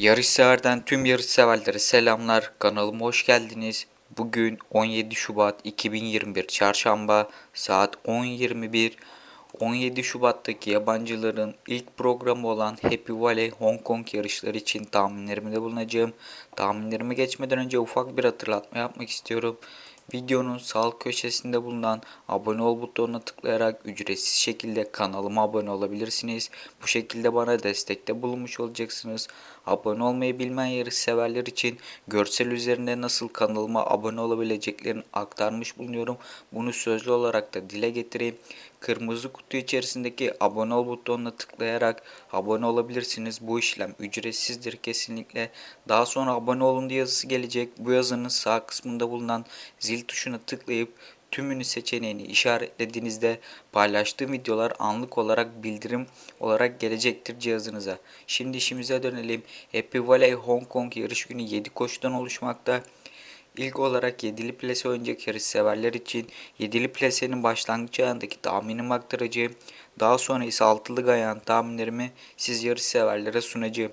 Yarışseverden tüm yarışseverlere selamlar. Kanalıma hoş geldiniz. Bugün 17 Şubat 2021 Çarşamba saat 10.21. 17 Şubat'taki yabancıların ilk programı olan Happy Valley Hong Kong yarışları için tahminlerimde bulunacağım. Tahminlerime geçmeden önce ufak bir hatırlatma yapmak istiyorum. Videonun sağ köşesinde bulunan abone ol butonuna tıklayarak ücretsiz şekilde kanalıma abone olabilirsiniz. Bu şekilde bana destekte bulunmuş olacaksınız. Abone olmayı bilmeyen yarış severler için görsel üzerinde nasıl kanalıma abone olabileceklerini aktarmış bulunuyorum. Bunu sözlü olarak da dile getireyim. Kırmızı kutu içerisindeki abone ol butonuna tıklayarak abone olabilirsiniz. Bu işlem ücretsizdir kesinlikle. Daha sonra abone olun diye yazısı gelecek. Bu yazının sağ kısmında bulunan zil tuşuna tıklayıp tümünü seçeneğini işaretlediğinizde paylaştığım videolar anlık olarak bildirim olarak gelecektir cihazınıza. Şimdi işimize dönelim. Happy Valley Hong Kong yarış günü 7 koşudan oluşmakta. İlk olarak yedili plase oynayacak yarış severler için yedili plasenin başlangıç ayağındaki tahminimi aktaracağım. Daha sonra ise altılı ayağın tahminlerimi siz yarış severlere sunacağım.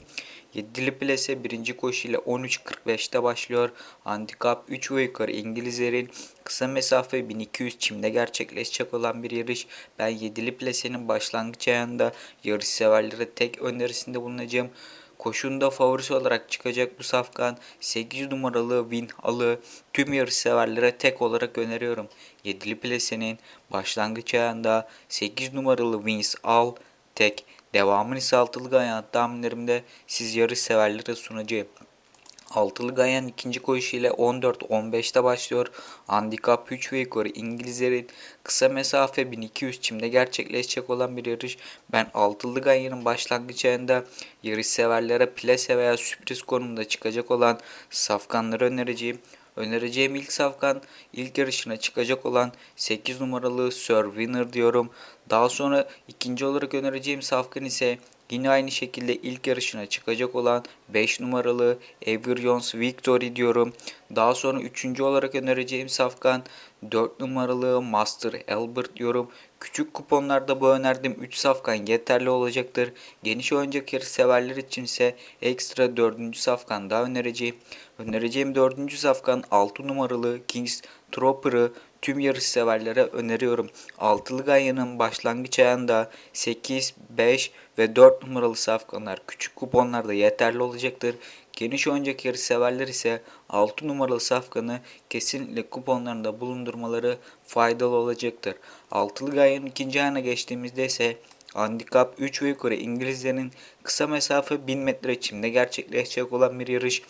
Yedili plase birinci koşu ile 13.45'te başlıyor. Handikap 3 ve yukarı İngilizlerin kısa mesafe 1200 çimde gerçekleşecek olan bir yarış. Ben yedili plasenin başlangıç ayağında yarış severlere tek önerisinde bulunacağım. Koşunda favorisi olarak çıkacak bu safkan 8 numaralı Win Alı tüm yarış severlere tek olarak öneriyorum. Yedili plasenin başlangıç ayağında 8 numaralı Wins Al tek devamını ise altılı ayağın tahminlerimde siz yarış severlere sunacağım. Altılı Gayan ikinci koşu ile 14-15'te başlıyor. Handikap 3 ve yukarı İngilizlerin kısa mesafe 1200 çimde gerçekleşecek olan bir yarış. Ben Altılı Gayan'ın başlangıç ayında yarış severlere plase veya sürpriz konumda çıkacak olan safkanları önereceğim. Önereceğim ilk safkan ilk yarışına çıkacak olan 8 numaralı Sir Winner diyorum. Daha sonra ikinci olarak önereceğim safkan ise Yine aynı şekilde ilk yarışına çıkacak olan 5 numaralı Everyons Victory diyorum. Daha sonra üçüncü olarak önereceğim safkan 4 numaralı Master Albert diyorum. Küçük kuponlarda bu önerdiğim 3 safkan yeterli olacaktır. Geniş oyuncak yarış severler için ise ekstra 4. safkan daha önereceğim. Önereceğim 4. safkan 6 numaralı Kings Trooper'ı tüm yarış severlere öneriyorum. Altılı Ganya'nın başlangıç ayağında 8, 5 ve 4 numaralı safkanlar küçük kuponlarda yeterli olacaktır. Geniş oyuncak yarış severler ise 6 numaralı safkanı kesinlikle kuponlarında bulundurmaları faydalı olacaktır. Altılı Ganya'nın ikinci ayağına geçtiğimizde ise Handikap 3 ve yukarı İngilizlerin kısa mesafe 1000 metre çimde gerçekleşecek olan bir yarış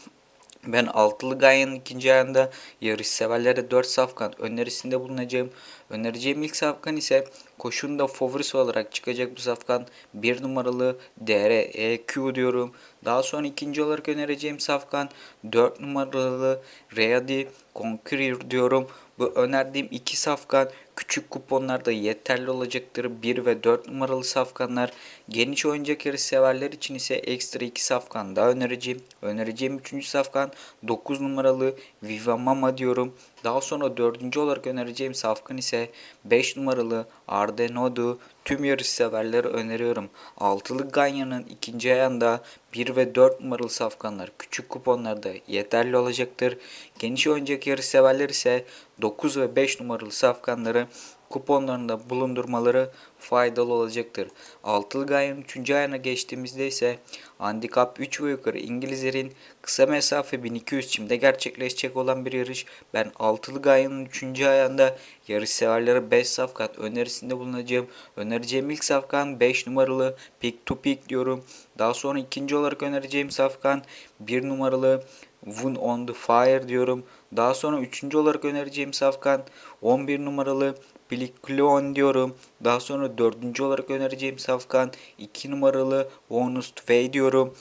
ben altılı Ganya'nın ikinci ayağında yarış severlere 4 safkan önerisinde bulunacağım. Önereceğim ilk safkan ise koşunda favorisi olarak çıkacak bu safkan 1 numaralı DREQ diyorum. Daha sonra ikinci olarak önereceğim safkan 4 numaralı Readi Conqueror diyorum. Bu önerdiğim iki safkan küçük kuponlarda yeterli olacaktır. 1 ve 4 numaralı safkanlar. Geniş oyuncak yarış severler için ise ekstra 2 safkan daha önereceğim. Önereceğim 3. safkan 9 numaralı Viva Mama diyorum. Daha sonra 4. olarak önereceğim safkan ise 5 numaralı Ardenodu tüm yarış severlere öneriyorum. Altılı Ganya'nın ikinci ayağında 1 ve 4 numaralı safkanlar küçük kuponlarda yeterli olacaktır. Geniş oyuncak yarış severler ise 9 ve 5 numaralı safkanları kuponlarında bulundurmaları faydalı olacaktır. Altılı Gaya'nın 3. ayağına geçtiğimizde ise handikap 3 ve yukarı İngilizlerin kısa mesafe 1200 çimde gerçekleşecek olan bir yarış. Ben Altılı Gaya'nın 3. ayağında yarış severlere 5 safkan önerisinde bulunacağım. Önereceğim ilk safkan 5 numaralı Pick to Pick diyorum. Daha sonra ikinci olarak önereceğim safkan 1 numaralı Wun on the Fire diyorum. Daha sonra üçüncü olarak önereceğim safkan 11 numaralı Pliklon diyorum. Daha sonra dördüncü olarak önereceğim safkan 2 numaralı Honest Way diyorum.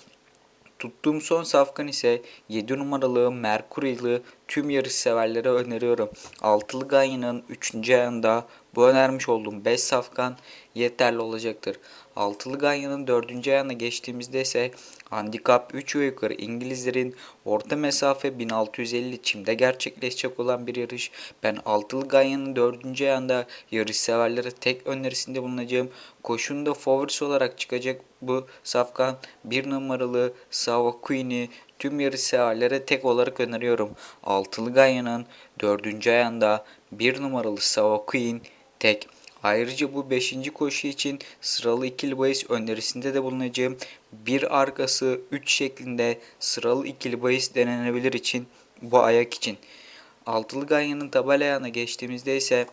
Tuttuğum son safkan ise 7 numaralı Mercury'lı tüm yarış severlere öneriyorum. Altılı Ganya'nın 3. ayağında bu önermiş olduğum 5 safkan yeterli olacaktır. Altılı Ganyan'ın 4. ayağına geçtiğimizde ise handikap 3 ve yukarı İngilizlerin orta mesafe 1650 çimde gerçekleşecek olan bir yarış. Ben Altılı Ganyan'ın 4. ayağında yarış severlere tek önerisinde bulunacağım. Koşunda favorisi olarak çıkacak bu safkan 1 numaralı Sava Queen'i tüm yarış severlere tek olarak öneriyorum. Altılı Ganyan'ın 4. ayağında 1 numaralı Sava Queen tek. Ayrıca bu 5. koşu için sıralı ikili bahis önerisinde de bulunacağım. Bir arkası 3 şeklinde sıralı ikili bahis denenebilir için bu ayak için. Altılı Ganyan'ın tabela ayağına geçtiğimizde ise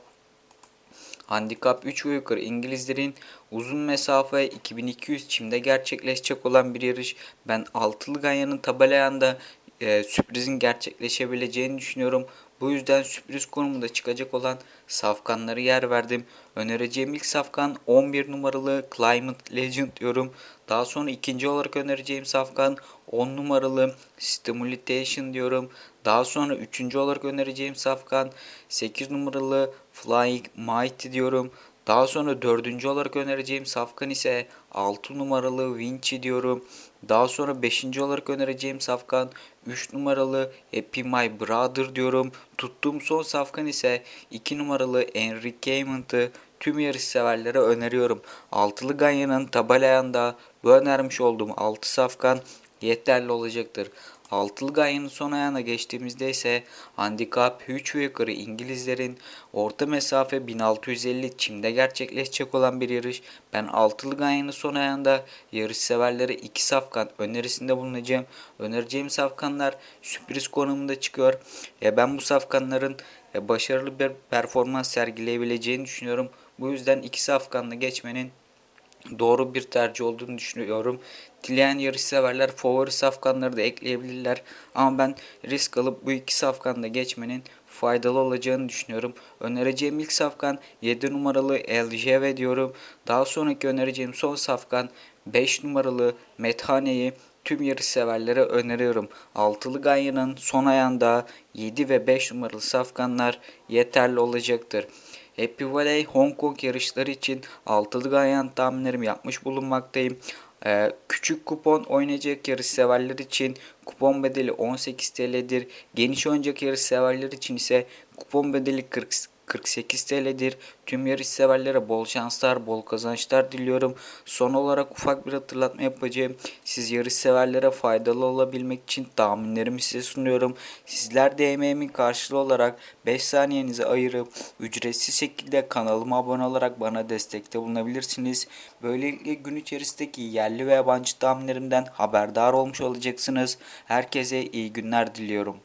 Handikap 3 ve yukarı İngilizlerin uzun mesafe 2200 çimde gerçekleşecek olan bir yarış. Ben Altılı Ganyan'ın tabela ayağında e, sürprizin gerçekleşebileceğini düşünüyorum. Bu yüzden sürpriz konumunda çıkacak olan safkanları yer verdim. Önereceğim ilk safkan 11 numaralı Climate Legend diyorum. Daha sonra ikinci olarak önereceğim safkan 10 numaralı Stimulation diyorum. Daha sonra üçüncü olarak önereceğim safkan 8 numaralı Flying Mighty diyorum. Daha sonra dördüncü olarak önereceğim safkan ise 6 numaralı Vinci diyorum. Daha sonra 5. olarak önereceğim safkan 3 numaralı Happy My Brother diyorum. Tuttuğum son safkan ise 2 numaralı Enriquement'ı tüm yarış severlere öneriyorum. Altılı Ganyan'ın tabelayanda bu önermiş olduğum 6 safkan yeterli olacaktır. Altılı Ganyan'ın son ayağına geçtiğimizde ise handikap 3 ve yukarı İngilizlerin orta mesafe 1650 çimde gerçekleşecek olan bir yarış. Ben Altılı Ganyan'ın son ayağında yarış severlere 2 safkan önerisinde bulunacağım. Önereceğim safkanlar sürpriz konumunda çıkıyor. E ben bu safkanların başarılı bir performans sergileyebileceğini düşünüyorum. Bu yüzden 2 safkanla geçmenin doğru bir tercih olduğunu düşünüyorum. Dileyen yarış severler favori safkanları da ekleyebilirler. Ama ben risk alıp bu iki safkanda geçmenin faydalı olacağını düşünüyorum. Önereceğim ilk safkan 7 numaralı LJV diyorum. Daha sonraki önereceğim son safkan 5 numaralı Methane'yi tüm yarış severlere öneriyorum. Altılı Ganyan'ın son ayağında 7 ve 5 numaralı safkanlar yeterli olacaktır. Happy Valley Hong Kong yarışları için altılı ganyan tahminlerimi yapmış bulunmaktayım. Ee, küçük kupon oynayacak yarış severler için kupon bedeli 18 TL'dir. Geniş oynayacak yarış severler için ise kupon bedeli 40 48 TL'dir. Tüm yarış severlere bol şanslar, bol kazançlar diliyorum. Son olarak ufak bir hatırlatma yapacağım. Siz yarış severlere faydalı olabilmek için tahminlerimi size sunuyorum. Sizler de emeğimin karşılığı olarak 5 saniyenizi ayırıp ücretsiz şekilde kanalıma abone olarak bana destekte bulunabilirsiniz. Böylelikle gün içerisindeki yerli ve yabancı tahminlerimden haberdar olmuş olacaksınız. Herkese iyi günler diliyorum.